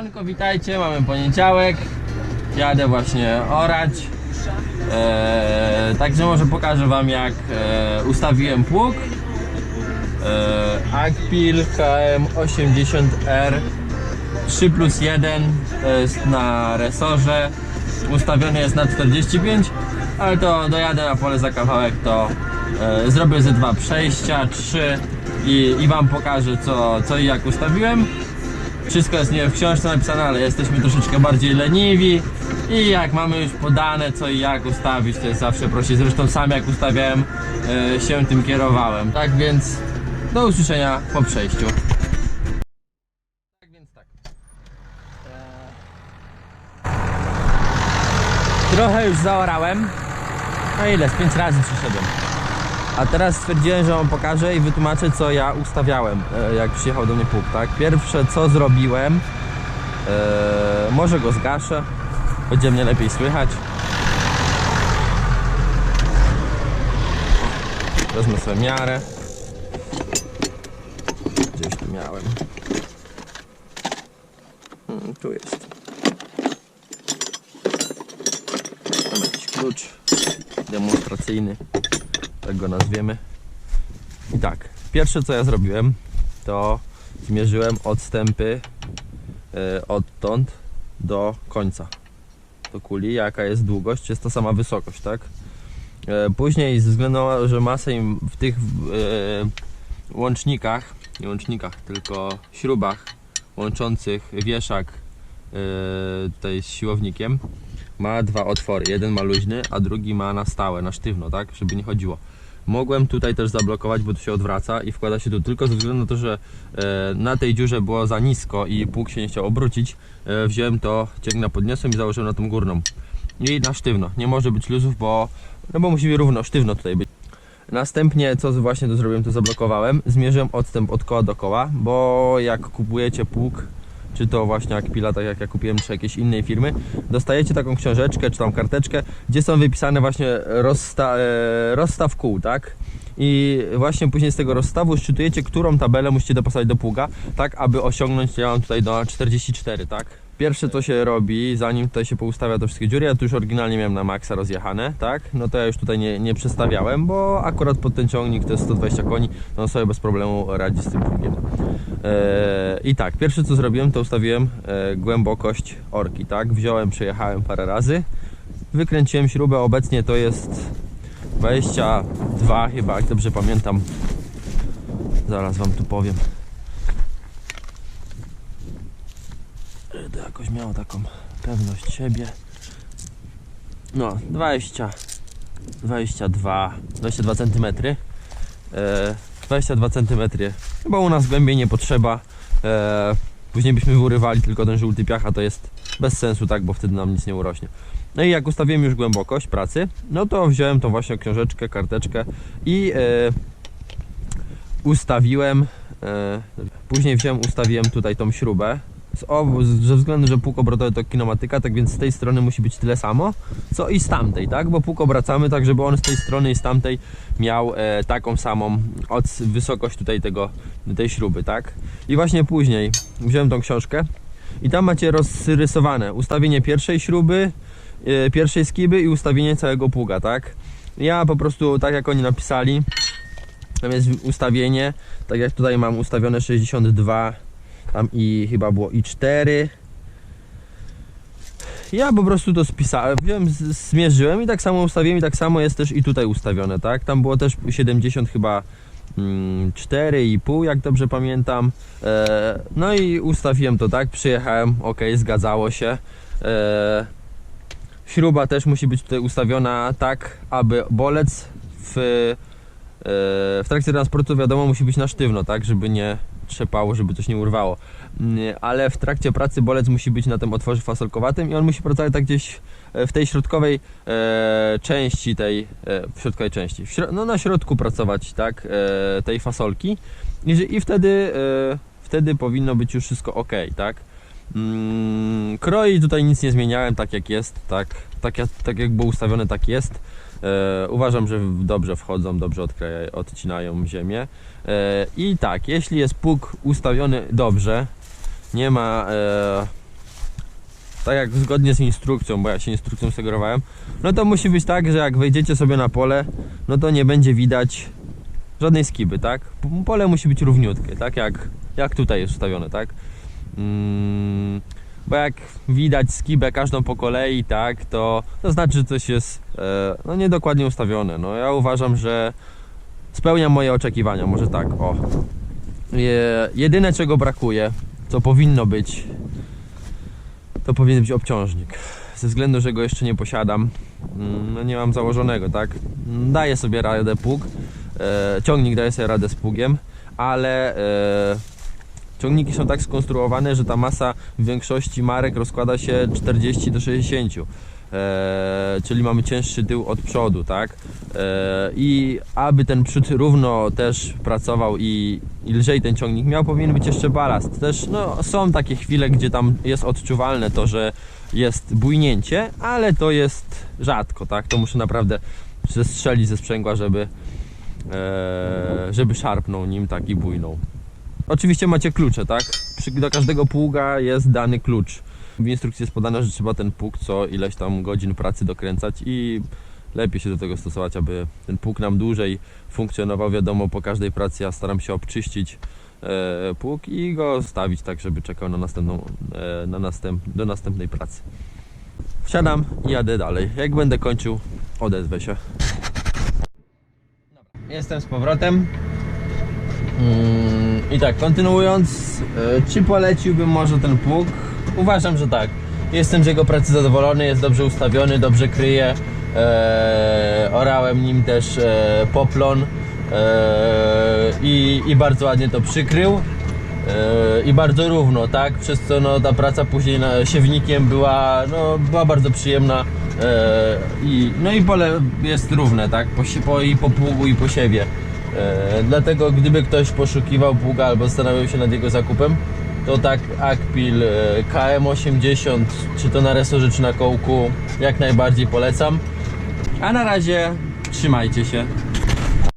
Siemanko, witajcie, mamy poniedziałek. Jadę właśnie orać. Eee, także może pokażę wam jak e, ustawiłem pług. E, Agpil KM80R 3 plus 1 to jest na resorze. Ustawiony jest na 45, ale to dojadę na pole za kawałek, to e, zrobię ze dwa przejścia, trzy i, i wam pokażę co, co i jak ustawiłem. Wszystko jest nie w książce napisane, ale jesteśmy troszeczkę bardziej leniwi i jak mamy już podane co i jak ustawić, to jest zawsze prościej. Zresztą sam jak ustawiałem e, się tym kierowałem. Tak więc do usłyszenia po przejściu. Tak więc tak. Trochę już zaorałem. No ile? Z pięć razy przyszedłem. A teraz stwierdziłem, że wam pokażę i wytłumaczę co ja ustawiałem, e, jak przyjechał do mnie pług, tak? Pierwsze co zrobiłem, e, może go zgaszę, będzie mnie lepiej słychać. Wezmę sobie miarę. Gdzieś tu miałem. Hmm, tu jest. Mam jakiś klucz demonstracyjny tak go nazwiemy. I tak, pierwsze co ja zrobiłem, to zmierzyłem odstępy e, odtąd do końca do kuli, jaka jest długość, jest ta sama wysokość, tak? E, Później ze względu na że masę w tych e, łącznikach, nie łącznikach, tylko śrubach łączących wieszak tutaj z siłownikiem ma dwa otwory. Jeden ma luźny, a drugi ma na stałe, na sztywno, tak? Żeby nie chodziło. Mogłem tutaj też zablokować, bo to się odwraca i wkłada się tu tylko ze względu na to, że e, na tej dziurze było za nisko i pług się nie chciał obrócić. E, wziąłem to, ciągna podniosłem i założyłem na tą górną. I na sztywno. Nie może być luzów, bo, no bo musi równo, sztywno tutaj być. Następnie, co właśnie to zrobiłem, to zablokowałem. Zmierzyłem odstęp od koła do koła, bo jak kupujecie pług, czy to właśnie jak Pila, tak jak ja kupiłem, czy jakiejś innej firmy, dostajecie taką książeczkę, czy tam karteczkę, gdzie są wypisane właśnie rozsta e, rozstaw kół, tak? I właśnie później z tego rozstawu szczytujecie, którą tabelę musicie dopasować do pługa, tak aby osiągnąć, ja mam tutaj do 44, tak? Pierwsze co się robi, zanim tutaj się poustawia te wszystkie dziury, ja tu już oryginalnie miałem na maksa rozjechane, tak? No to ja już tutaj nie, nie przestawiałem, bo akurat pod ten ciągnik to jest 120 koni, to on sobie bez problemu radzi z tym pługiem. Eee, I tak, pierwsze co zrobiłem, to ustawiłem e, głębokość orki, tak? Wziąłem, przejechałem parę razy, wykręciłem śrubę, obecnie to jest 22 chyba, jak dobrze pamiętam. Zaraz wam tu powiem. Żeby jakoś miał taką pewność siebie. No, 20, 22, 22 cm. E, 22 cm. Chyba u nas głębiej nie potrzeba. E, później byśmy urywali tylko ten żółty piach, a to jest bez sensu, tak, bo wtedy nam nic nie urośnie. No i jak ustawiłem już głębokość pracy, no to wziąłem tą właśnie książeczkę, karteczkę i e, ustawiłem, e, później wziąłem, ustawiłem tutaj tą śrubę, z obu, ze względu, że pług obrotowy to kinematyka, tak więc z tej strony musi być tyle samo, co i z tamtej, tak? Bo pług obracamy tak, żeby on z tej strony i z tamtej miał e, taką samą od, wysokość tutaj tego, tej śruby, tak? I właśnie później wziąłem tą książkę i tam macie rozrysowane ustawienie pierwszej śruby, e, pierwszej skiby i ustawienie całego pługa, tak? Ja po prostu, tak jak oni napisali, tam jest ustawienie, tak jak tutaj mam ustawione 62 tam i chyba było i 4 ja po prostu to spisałem, wziąłem, zmierzyłem i tak samo ustawiłem i tak samo jest też i tutaj ustawione, tak? Tam było też 70 chyba mm, 4,5 jak dobrze pamiętam. E, no i ustawiłem to tak, przyjechałem, ok, zgadzało się. E, śruba też musi być tutaj ustawiona tak, aby bolec w, e, w trakcie transportu wiadomo musi być na sztywno, tak, żeby nie trzepało, żeby coś nie urwało. Mm, Ale w trakcie pracy bolec musi być na tym otworze fasolkowatym i on musi pracować tak gdzieś e, w tej środkowej e, części tej, e, w środkowej części, w no na środku pracować, tak, e, tej fasolki i, i wtedy, e, wtedy powinno być już wszystko ok, tak. Mm, kroi tutaj nic nie zmieniałem, tak jak jest, tak, tak, jak, tak jak było ustawione, tak jest. E, uważam, że dobrze wchodzą, dobrze odcinają ziemię. E, I tak, jeśli jest pług ustawiony dobrze, nie ma e, tak jak zgodnie z instrukcją, bo ja się instrukcją sugerowałem, no to musi być tak, że jak wejdziecie sobie na pole, no to nie będzie widać żadnej skiby, tak? Pole musi być równiutkie, tak? Jak, jak tutaj jest ustawione, tak? Mm, bo jak widać skibę każdą po kolei, tak, to, to znaczy, że coś jest e, no, niedokładnie ustawione. No, ja uważam, że spełnia moje oczekiwania, może tak, o. Je, jedyne czego brakuje, co powinno być, to powinien być obciążnik. Ze względu, że go jeszcze nie posiadam, mm, no nie mam założonego, tak? Daję sobie radę pług, e, ciągnik daje sobie radę z pługiem, ale e, ciągniki są tak skonstruowane, że ta masa w większości marek rozkłada się 40 do 60. E, czyli mamy cięższy tył od przodu, tak? E, I aby ten przód równo też pracował i, i lżej ten ciągnik miał, powinien być jeszcze balast. Też no, są takie chwile, gdzie tam jest odczuwalne to, że jest bujnięcie, ale to jest rzadko, tak? To muszę naprawdę zestrzelić ze sprzęgła, żeby, e, żeby szarpnął nim tak i bujnął. Oczywiście macie klucze, tak? Do każdego pługa jest dany klucz. W instrukcji jest podane, że trzeba ten pług co ileś tam godzin pracy dokręcać i lepiej się do tego stosować, aby ten pług nam dłużej funkcjonował. Wiadomo, po każdej pracy ja staram się obczyścić e, pług i go stawić tak, żeby czekał na następną, e, na następ, do następnej pracy. Wsiadam i jadę dalej. Jak będę kończył, odezwę się. Jestem z powrotem. Mm, I tak, kontynuując, e, czy poleciłbym może ten pług? Uważam, że tak. Jestem z jego pracy zadowolony, jest dobrze ustawiony, dobrze kryje. E, orałem nim też e, poplon e, i, i bardzo ładnie to przykrył. I bardzo równo, tak? Przez co no, ta praca później na siewnikiem była, no, była bardzo przyjemna. I, no i pole jest równe, tak? Po, po, I po pługu, i po siewie. E, dlatego gdyby ktoś poszukiwał pługa albo zastanawiał się nad jego zakupem, to tak Akpil e, KM80, czy to na resorze, czy na kołku, jak najbardziej polecam. A na razie trzymajcie się.